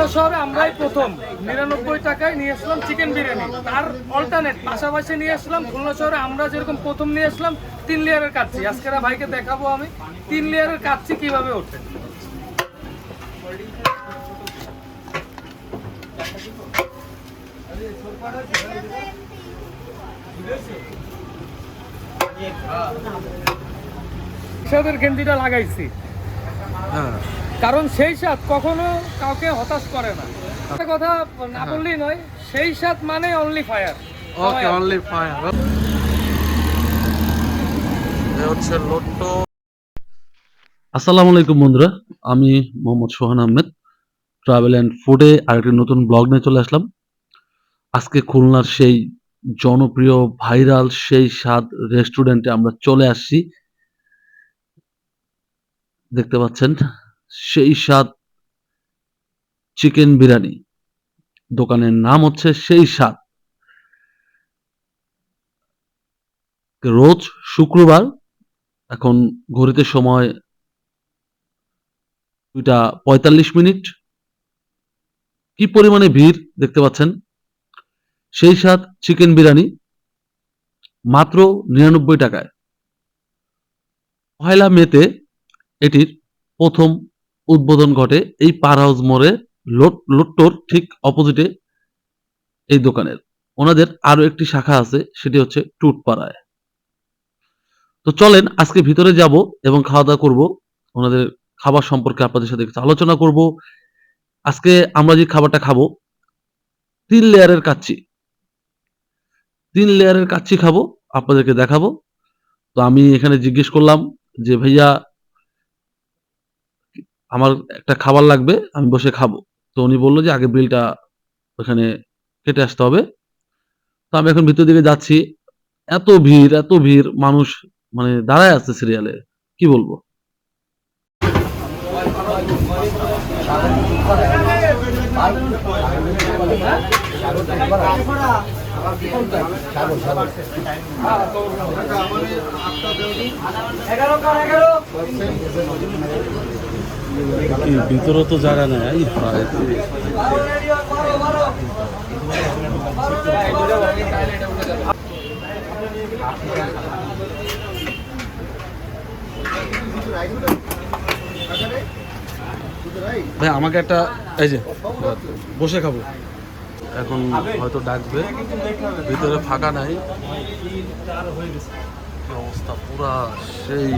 খুলনা শহরে আমরাই প্রথম। নিরানব্বই টাকায় নিয়ে আসলাম চিকেন বিরিয়ানি। তার অল্টারনেট পাশাপাশি নিয়ে আসলাম খুলনা শহরে, আমরা যেরকম প্রথম নিয়ে আসলাম, তিন লেয়ারের কাচ্ছি। আজকেরা ভাইকে দেখাবো আমি। তিন লেয়ারের কাচ্ছি কীভাবে ওঠে। সাদের গেঞ্জিটা লাগাইছি। হ্যাঁ। কারণ সেই স্বাদ কখনো কাউকে হতাশ করে না। একটা কথা না বললেই নয় সেই স্বাদ মানে only fire okay only fire হচ্ছে লোট্টো। আসসালামু আলাইকুম বন্ধুরা আমি মোহাম্মদ সোহান আহমেদ। ট্রাভেল অ্যান্ড ফুডে আরেকটি নতুন ব্লগ নিয়ে চলে আসলাম। আজকে খুলনার সেই জনপ্রিয় ভাইরাল সেই স্বাদ রেস্টুরেন্টে আমরা চলে আসছি। দেখতে পাচ্ছেন সেই স্বাদ চিকেন বিরিয়ানি। দোকানের নাম হচ্ছে সেই স্বাদ। রোজ শুক্রবার এখন ঘড়িতে সময় দুইটা পঁয়তাল্লিশ মিনিট। কি পরিমাণে ভিড় দেখতে পাচ্ছেন? সেই সাথ চিকেন বিরিয়ানি মাত্র নিরানব্বই টাকায়। পয়লা মেতে এটির প্রথম উদ্বোধন ঘটে এই পার হাউস মোড়ে লোট, লোট্টোর ঠিক অপোজিটে এই দোকানের। ওনাদের আরও একটি শাখা আছে, সেটি হচ্ছে টুটপাড়ায়। তো চলেন, আজকে ভিতরে যাব এবং খাওয়া দাওয়া করব। ওনাদের খাবার সম্পর্কে আপনাদের সাথে কিছু আলোচনা করব। আজকে আমরা যে খাবারটা খাব, তিন লেয়ারের কাচ্চি। তিন লেয়ারের কাচ্চি খাব, আপনাদেরকে দেখাবো। তো আমি এখানে জিজ্ঞেস করলাম যে, ভাইয়া আমার একটা খাবার লাগবে, আমি বসে খাব। তো উনি বলল যে, আগে বিলটা ওখানে কেটে আসতে হবে। তো আমি এখন ভিতর দিকে যাচ্ছি। এত ভিড় এত ভিড়, মানুষ মানে দাঁড়ায় আছে সিরিয়ালে কি বলব? কি ভিতরে তো জায়গা নেই ভাই, আমাকে একটা, এই যে, বসে খাব। এখন হয়তো ডাকবে, ভিতরে ফাঁকা নাই। অবস্থা, পুরা সেই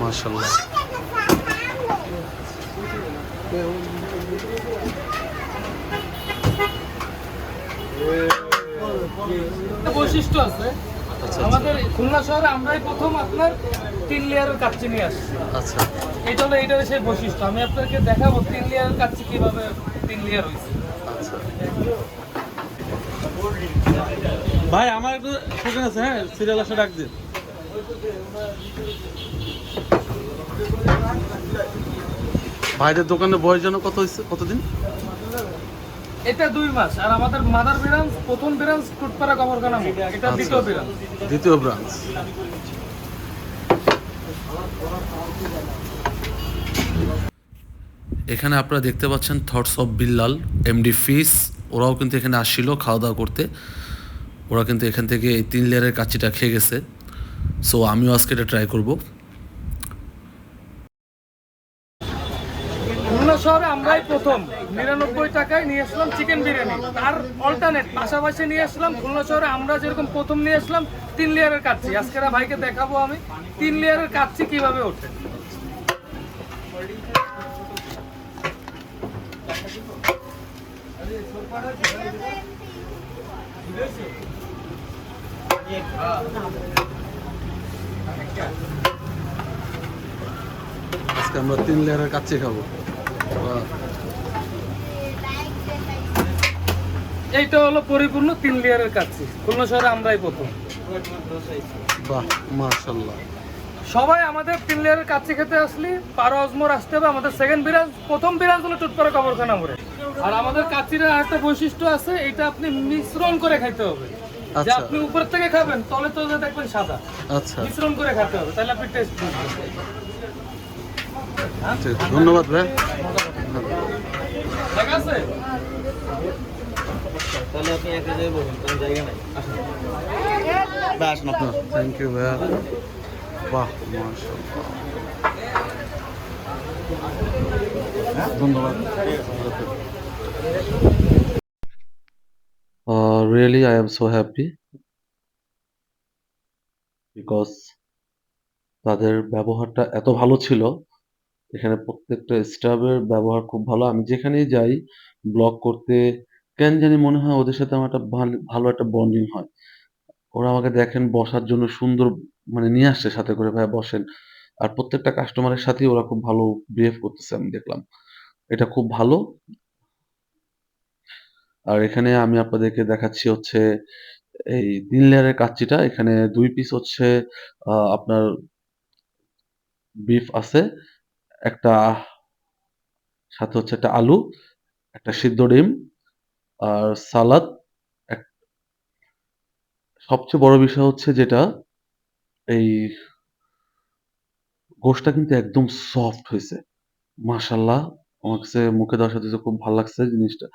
মার্শাল্লাহ একটা বৈশিষ্ট্য আছে। আচ্ছা আমাদের খুলনা শহরে আমরাই প্রথম আপনার তিন লেয়ারের কাচ্চি নিয়ে আসছি। আচ্ছা। এটা হলো এটার সেই বৈশিষ্ট্য। আমি আপনাকে দেখাবো তিন লেয়ারের কাচ্চি কীভাবে তিন লেয়ার হয়েছে। আচ্ছা। ভাই আমার একটু শুকিয়ে আছে হ্যাঁ? সিরিয়াল আসে ডাক দিন। ভাইদের দোকানে বয়স যেন কত হয়েছে কতদিন? এটা দুই মাস। আর আমাদের মাদার ব্রাঞ্চ প্রথম ব্রাঞ্চ কবরখানা মোড়। এটা আচ্ছা। দ্বিতীয় ব্রাঞ্চ দ্বিতীয় ব্রাঞ্চ এখানে আপনারা দেখতে পাচ্ছেন থটস অফ বিল্লাল এমডি ফিস ওরাও কিন্তু এখানে আসছিল খাওয়া দাওয়া করতে। ওরা কিন্তু এখান থেকে এই তিন লেয়ারের কাচ্চিটা খেয়ে গেছে। সো আমিও আজকে এটা ট্রাই করব খুলনা শহরে আমরাই প্রথম। নিরানব্বই টাকায় নিয়ে আসলাম চিকেন বিরিয়ানি। তার অল্টারনেট পাশাপাশি নিয়ে আসলাম খুলনা শহরে আমরা যেরকম প্রথম নিয়ে আসলাম, তিন লেয়ারের কাচ্ছি। আজকেরা ভাইকে দেখাবো আমি। তিন লেয়ারের কাচ্ছি কীভাবে ওঠে। আজকে আমরা তিন লেয়ারের কাচ্চি খাব। এইটা হলো পরিপূর্ণ তিন লেয়ারের কাচ্ছি খুলনা শহরে আমরাই প্রথম। বাহ মাশাল্লাহ সবাই আমাদের তিন লেয়ারের কাচ্চি খেতে আসলে পারো অজমোর আসতে হবে। আমাদের সেকেন্ড বিরাজ প্রথম বিরাজ হলো টুটপাড়া কবরখানা মোড়ে। আর আমাদের একটা বৈশিষ্ট্য আছে এটা আপনি মিশ্রণ করে খাইতে হবে। যে আচ্ছা। আপনি উপর থেকে খাবেন তলে তো দেখবেন সাদা। আচ্ছা। মিশ্রণ করে খেতে হবে তাহলে আপনি টেস্ট বুঝবেন। ধন্যবাদ ভাই। তাহলে আপনি এক জায়গায় বলুন কোনো জায়গা নাই? আসুন। বা আসুন আপনি থ্যাংক ইউ ভাইয়া বাহ ধন্যবাদ। Uh, really, I am so happy because তাদের ব্যবহারটা এত ভালো ছিল। এখানে প্রত্যেকটা স্টাফের ব্যবহার খুব ভালো। আমি যেখানেই যাই ব্লগ করতে কেন জানি মনে হয় ওদের সাথে আমার একটা ভালো একটা বন্ডিং হয়। ওরা আমাকে দেখেন বসার জন্য সুন্দর মানে নিয়ে আসছে সাথে করে ভাই বসেন। আর প্রত্যেকটা কাস্টমারের সাথেই ওরা খুব ভালো বিহেভ করতেছে আমি দেখলাম। এটা খুব ভালো। আর এখানে আমি আপনাদেরকে দেখাচ্ছি হচ্ছে এই তিন লেয়ারের কাচ্চিটা। এখানে দুই পিস হচ্ছে আহ, আপনার বিফ আছে। একটা, সাথে হচ্ছে একটা আলু, একটা সিদ্ধ ডিম আর সালাদ। সবচেয়ে বড় বিষয় হচ্ছে যেটা, এই গোশটা কিন্তু একদম সফট হয়েছে। মাশাল্লাহ আমার কাছে মুখে দেওয়ার সাথে খুব ভালো লাগছে জিনিসটা।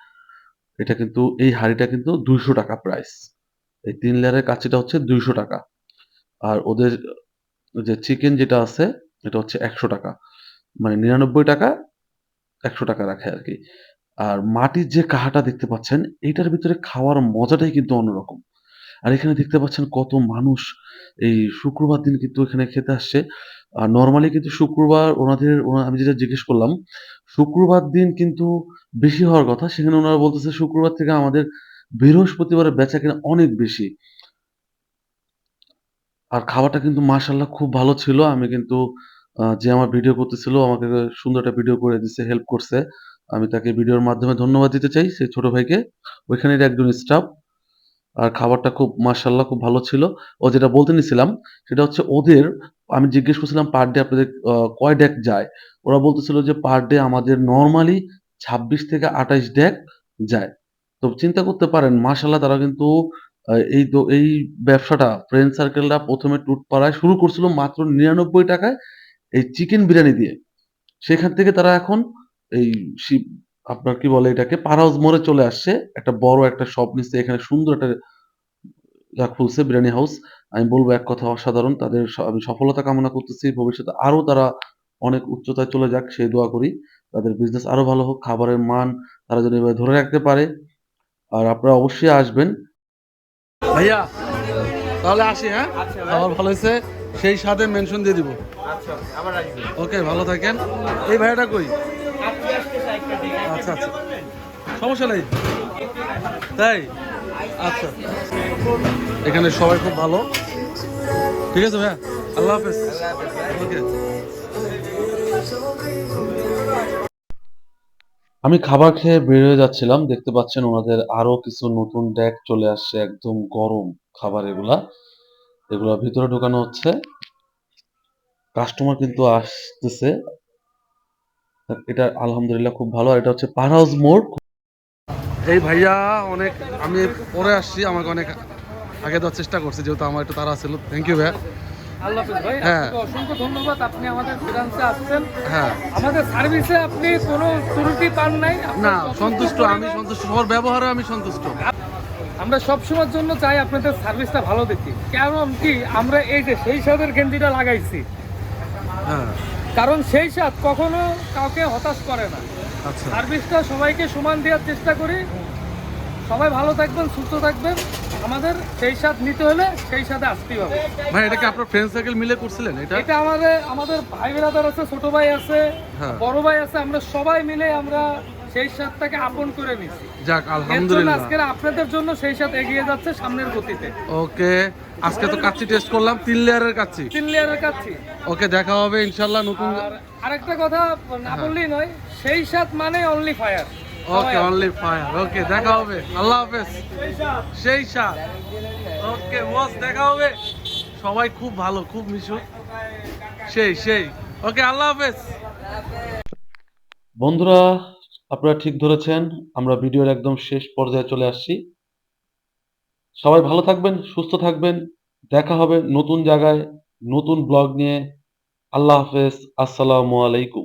এটা কিন্তু, এই হাঁড়িটা কিন্তু দুইশো টাকা প্রাইস এই তিন লেয়ারের কাচ্চিটা হচ্ছে দুইশো টাকা। আর ওদের যে চিকেন যেটা আছে, এটা হচ্ছে একশো টাকা। মানে নিরানব্বই টাকা একশো টাকা রাখে আর কি। আর মাটির যে কাহাটা দেখতে পাচ্ছেন, এইটার ভিতরে খাওয়ার মজাটাই কিন্তু অন্যরকম। আর এখানে দেখতে পাচ্ছেন কত মানুষ এই শুক্রবার দিন কিন্তু এখানে খেতে আসছে। আর নর্মালি কিন্তু শুক্রবার ওনাদের, ওনা- আমি যেটা জিজ্ঞেস করলাম, শুক্রবার দিন কিন্তু বেশি হওয়ার কথা। সেখানে ওনারা বলতেছে শুক্রবার থেকে আমাদের বৃহস্পতিবারের বেচা কিনা অনেক বেশি। আর খাবারটা কিন্তু মাশাল্লাহ খুব ভালো ছিল। আমি কিন্তু যে আমার ভিডিও করতেছিল, আমাকে সুন্দর একটা ভিডিও করে দিচ্ছে হেল্প করছে। আমি তাকে ভিডিওর মাধ্যমে ধন্যবাদ দিতে চাই, সেই ছোট ভাইকে। ওইখানের একজন স্টাফ আর খাবারটা খুব মাশাল্লাহ খুব ভালো ছিল। ও যেটা বলতে নিছিলাম, সেটা হচ্ছে ওদের, আমি জিজ্ঞেস করছিলাম পার ডে আপনাদের কয় ডেক যায়? ওরা বলতেছিল যে পার ডে আমাদের নর্মালি ছাব্বিশ থেকে আঠাইশ ডেক যায়। তো চিন্তা করতে পারেন মাশাল্লাহ তারা কিন্তু এই দো- এই ব্যবসাটা ফ্রেন্ড সার্কেলরা প্রথমে টুট পাড়ায় শুরু করছিল মাত্র নিরানব্বই টাকায়। এই চিকেন বিরিয়ানি দিয়ে। সেখান থেকে তারা এখন এই শিব আপনার কি বলে এটাকে পার হাউস মোড়ে চলে আসছে। একটা বড় একটা শপ নিচ্ছে এখানে সুন্দর একটা যা খুলছে বিরিয়ানি হাউস আমি বলব এক কথা অসাধারণ তাদের স- আমি সফলতা কামনা করতেছি ভবিষ্যতে আরও তারা অনেক উচ্চতায় চলে যাক সেই দোয়া করি। তাদের বিজনেস আরও ভালো হোক খাবারের মান তারা যেন এভাবে ধরে রাখতে পারে। আর আপনারা অবশ্যই আসবেন। ভাইয়া তাহলে আসি হ্যাঁ? খাবার ভালো হয়েছে? সেই স্বাদে মেনশন দিয়ে দিব। আচ্ছা আবার রাখবেন ওকে ভালো থাকেন। এই ভাইয়াটা কই? আচ্ছা আচ্ছা। সমস্যা নেই। তাই? আচ্ছা। এখানে সবাই খুব ভালো। ঠিক আছে ভাইয়া? আল্লাহ হাফেজ। ওকে। আমি খাবার খেয়ে বের হয়ে যাচ্ছিলাম। দেখতে পাচ্ছেন ওনাদের আরও কিছু নতুন ডেক চলে আসছে একদম গরম খাবার এগুলা। এগুলা ভিতরে ঢোকানো হচ্ছে। কাস্টমার কিন্তু আসতেছে। এটা আলহামদুলিল্লাহ খুব ভালো। আর এটা হচ্ছে পার হাউস মোড় এই ভাইয়া অনেক আমি পরে আসছি আমাকে অনেক আগে দেওয়ার চেষ্টা করছি যেহেতু আমার একটু তারা ছিল। থ্যাংক ইউ ভাইয়া। ভাই হ্যাঁ। অসংখ্য ধন্যবাদ। আপনি আমাদের ফিনান্সে আসছেন। হ্যাঁ। আমাদের সার্ভিসে আপনি কোনো ত্রুটি পান নাই। না সন্তুষ্ট আমি সন্তুষ্ট। সবার ব্যবহারে আমি সন্তুষ্ট। আমরা সব সময়ের জন্য চাই আপনাদের সার্ভিসটা ভালো দেখি কারণ কি আমরা এই যে সেই স্বাদের গেঞ্জিটা লাগাইছি। হ্যাঁ। কারণ সেই স্বাদ কখনো কাউকে হতাশ করে না। আচ্ছা। সার্ভিসটা সবাইকে সমান দেওয়ার চেষ্টা করি। সবাই ভালো থাকবেন সুস্থ থাকবেন। আমাদের সেই স্বাদ নিতে হলে সেই স্বাদে আসতেই হবে। ভাই এটা কি আপনার ফ্রেন্ড সার্কেল মিলে করছিলেন এটা? এটা আমাদের আমাদের ভাই বেরাদার আছে ছোট ভাই আছে হ্যাঁ। বড় ভাই আছে আমরা সবাই মিলে আমরা সেই স্বাদটাকে আপন করে নিছি যাক আলহামদুলিল্লাহ। আজকে আপনাদের জন্য সেই স্বাদ এগিয়ে যাচ্ছে সামনের গতিতে। ওকে আজকে তো কাচ্চি টেস্ট করলাম তিন লেয়ারের কাচ্চি। তিন লেয়ারের কাচ্ছি ওকে দেখা হবে ইনশাল্লাহ নতুন আর আরেকটা কথা না বললেই নয় সেই স্বাদ মানে only fire okay only fire okay দেখা হবে। আল্লাহ হাফেজ। সেই সাথ ওকে বস দেখা হবে। সবাই খুব ভালো খুব মিশুক সেই সেই। ওকে আল্লাহ হাফেজ। বন্ধুরা আপনারা ঠিক ধরেছেন, আমরা ভিডিওর একদম শেষ পর্যায়ে চলে আসছি। সবাই ভালো থাকবেন, সুস্থ থাকবেন, দেখা হবে নতুন জায়গায়, নতুন ব্লগ নিয়ে। আল্লাহ হাফেজ, আসসালামু আলাইকুম।